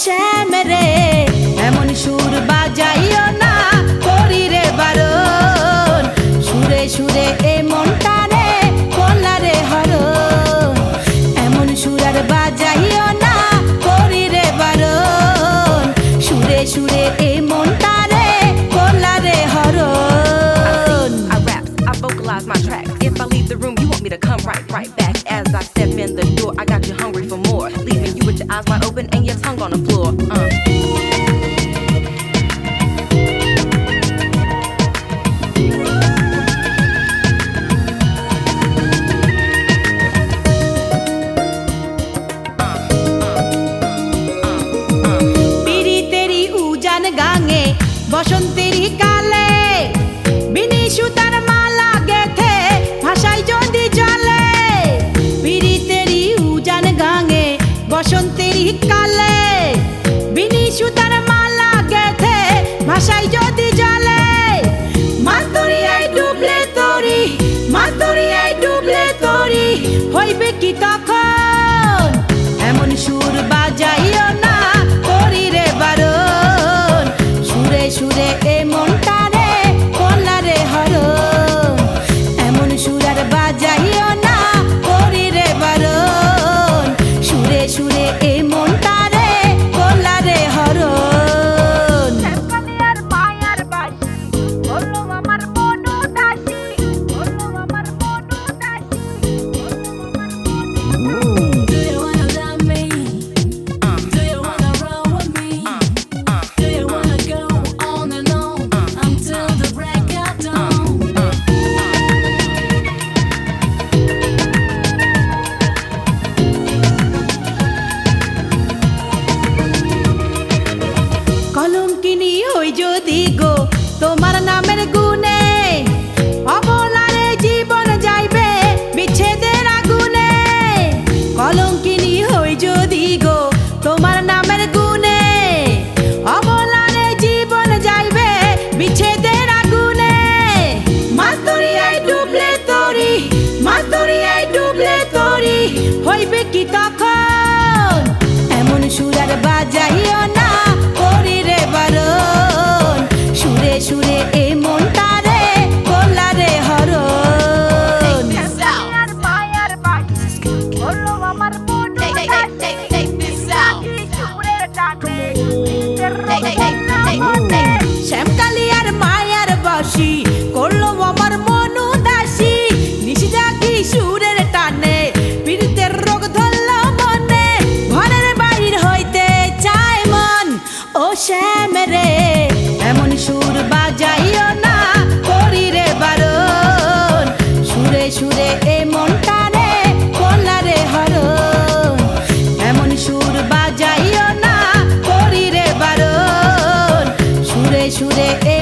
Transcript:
শ্যাম রে এমন সুর বাজাইও না করি রে বারণ সুরে সুরে এ মনটা রে কন্যা রে হরণ এমন সুরার বাজাইও না করি রে বারণ সুরে সুরে এ মনটা রে কন্যা রে হরণ I rap, I vocalize my tracks. If I leave the room, you want me to come right, right back as I step on the floor. Uh. পিরিতেরি তরি হইবে কি তখন এমন সুর বাজাইও কলঙ্কিনী হই যদি গো, তোমার নামের গুণে অবলারে জীবন যাইবে বিচ্ছেদের আগুনে। কলঙ্কিনী হই যদি গো, তোমার নামের গুণে অবলারে জীবন যাইবে বিচ্ছেদের আগুনে। ডুবলে তরি ডুবলে তরি, হইবে কি তখন? শ্যাম রে এমন সুর বাজাইও না, করি রে বারণ। সুরে সুরে এ মনটা রে রে এমন সুর বাজাইও না রে সুরে এ